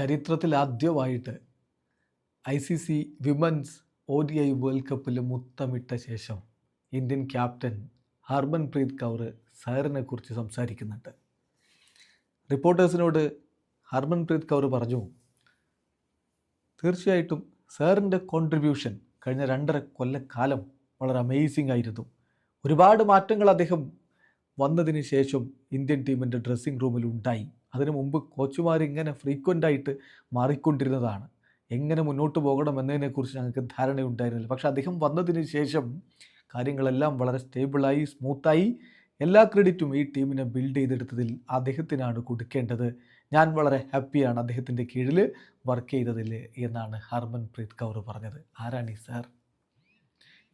ചരിത്രത്തിൽ ആദ്യമായിട്ട് I C C women's O D I world കപ്പിൽ മുത്തമിട്ട ശേഷം ഇന്ത്യൻ ക്യാപ്റ്റൻ ഹർമൻപ്രീത് കൗർ സാറിനെ കുറിച്ച് സംസാരിക്കുന്നുണ്ട്. റിപ്പോർട്ടേഴ്സിനോട് ഹർമൻപ്രീത് കൗർ പറഞ്ഞു തീർച്ചയായിട്ടും സാറിന്റെ കോൺട്രിബ്യൂഷൻ കഴിഞ്ഞ രണ്ടര കൊല്ലക്കാലം വളരെ അമേസിംഗ് ആയിരുന്നു. ഒരുപാട് മാറ്റങ്ങൾ അദ്ദേഹം വന്നതിന് ശേഷം ഇന്ത്യൻ ടീമിന്റെ ഡ്രസ്സിംഗ് റൂമിൽ ഉണ്ടായി. അതിനു മുമ്പ് കോച്ചുമാർ ഇങ്ങനെ ഫ്രീക്വന്റ് ആയിട്ട് മാറിക്കൊണ്ടിരുന്നതാണ്. എങ്ങനെ മുന്നോട്ട് പോകണം എന്നതിനെക്കുറിച്ച് ഞങ്ങൾക്ക് ധാരണയുണ്ടായിരുന്നില്ല. പക്ഷേ അദ്ദേഹം വന്നതിന് ശേഷം കാര്യങ്ങളെല്ലാം വളരെ സ്റ്റേബിളായി സ്മൂത്തായി എല്ലാ ക്രെഡിറ്റും ഈ ടീമിനെ ബിൽഡ് ചെയ്തെടുത്തതിൽ അദ്ദേഹത്തിനാണ് കൊടുക്കേണ്ടത്. ഞാൻ വളരെ ഹാപ്പിയാണ് അദ്ദേഹത്തിന്റെ കീഴിൽ വർക്ക് ചെയ്തതിൽ എന്നാണ് ഹർമൻപ്രീത് കൗർ പറഞ്ഞത്. ആരാണ് ഈ സാർ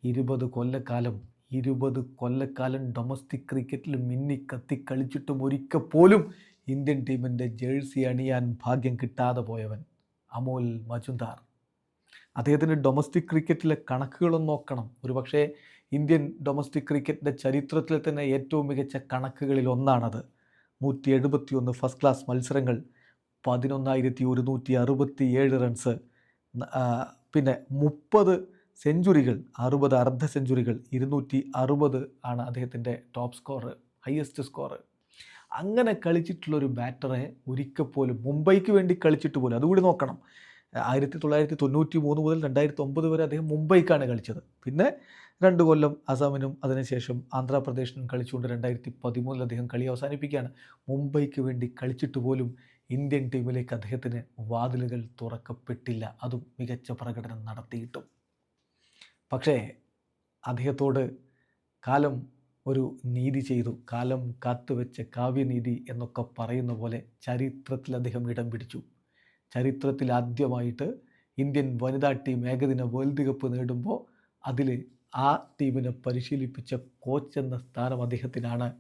ഇരുപത് കൊല്ലക്കാലം ഇരുപത് കൊല്ലക്കാലം ഡൊമസ്റ്റിക് ക്രിക്കറ്റിൽ മിന്നി കത്തി കളിച്ചിട്ടും ഒരിക്കൽ പോലും ഇന്ത്യൻ ടീമിന്റെ ജേഴ്സി അണിയാൻ ഭാഗ്യം കിട്ടാതെ പോയവൻ അമോൽ മജുന്ദാർ അദ്ദേഹത്തിന്റെ ഡൊമസ്റ്റിക് ക്രിക്കറ്റിലെ കണക്കുകളൊന്നും നോക്കണം. ഒരുപക്ഷേ ഇന്ത്യൻ ഡൊമസ്റ്റിക് ക്രിക്കറ്റിന്റെ ചരിത്രത്തിൽ തന്നെ ഏറ്റവും മികച്ച കണക്കുകളിൽ ഒന്നാണത്. നൂറ്റി എഴുപത്തി ഒന്ന് ഫസ്റ്റ് ക്ലാസ് മത്സരങ്ങൾ പതിനൊന്നായിരത്തി ഒരുന്നൂറ്റി അറുപത്തി ഏഴ് റൺസ് പിന്നെ മുപ്പത് സെഞ്ചുറികൾ അറുപത് അർദ്ധ സെഞ്ചുറികൾ ഇരുന്നൂറ്റി അറുപത് ആണ് അദ്ദേഹത്തിന്റെ ടോപ്പ് സ്കോറ് ഹയസ്റ്റ് സ്കോർ അങ്ങനെ കളിച്ചിട്ടുള്ളൊരു ബാറ്ററെ ഒരിക്കൽ പോലും മുംബൈക്ക് വേണ്ടി കളിച്ചിട്ട് പോലും അതുകൂടി നോക്കണം. ആയിരത്തി തൊള്ളായിരത്തി തൊണ്ണൂറ്റി മൂന്ന് മുതൽ രണ്ടായിരത്തി ഒമ്പത് വരെ അദ്ദേഹം മുംബൈക്കാണ് കളിച്ചത്. പിന്നെ രണ്ട് കൊല്ലം അസാമിനും അതിനുശേഷം ആന്ധ്രാപ്രദേശിനും കളിച്ചുകൊണ്ട് രണ്ടായിരത്തി പതിമൂന്നിൽ അദ്ദേഹം കളി അവസാനിപ്പിക്കുകയാണ്. മുംബൈക്ക് വേണ്ടി കളിച്ചിട്ട് പോലും ഇന്ത്യൻ ടീമിലേക്ക് അദ്ദേഹത്തിന് വാതിലുകൾ തുറക്കപ്പെട്ടില്ല. അതും മികച്ച പ്രകടനം നടത്തിയിട്ടും. പക്ഷേ അദ്ദേഹത്തോട് കാലം ഒരു നീതി ചെയ്തു. കാലം കാത്തുവെച്ച കാവ്യനീതി എന്നൊക്കെ പറയുന്ന പോലെ ചരിത്രത്തിൽ അദ്ദേഹം ഇടം പിടിച്ചു. ചരിത്രത്തിൽ ആദ്യമായിട്ട് ഇന്ത്യൻ വനിതാ ടീം ഏകദിന വേൾഡ് കപ്പ് നേടുമ്പോൾ അതിൽ ആ ടീമിനെ പരിശീലിപ്പിച്ച കോച്ച് എന്ന സ്ഥാനം അദ്ദേഹത്തിനാണ്.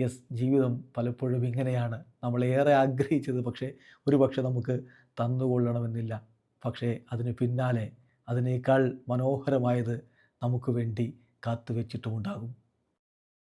യെസ് ജീവിതം പലപ്പോഴും ഇങ്ങനെയാണ്. നമ്മളേറെ ആഗ്രഹിച്ചത് പക്ഷേ ഒരു പക്ഷേ നമുക്ക് തന്നുകൊള്ളണമെന്നില്ല. പക്ഷേ അതിന് പിന്നാലെ അതിനേക്കാൾ മനോഹരമായത് നമുക്ക് വേണ്ടി കാത്തുവെച്ചിട്ടുമുണ്ടാകും.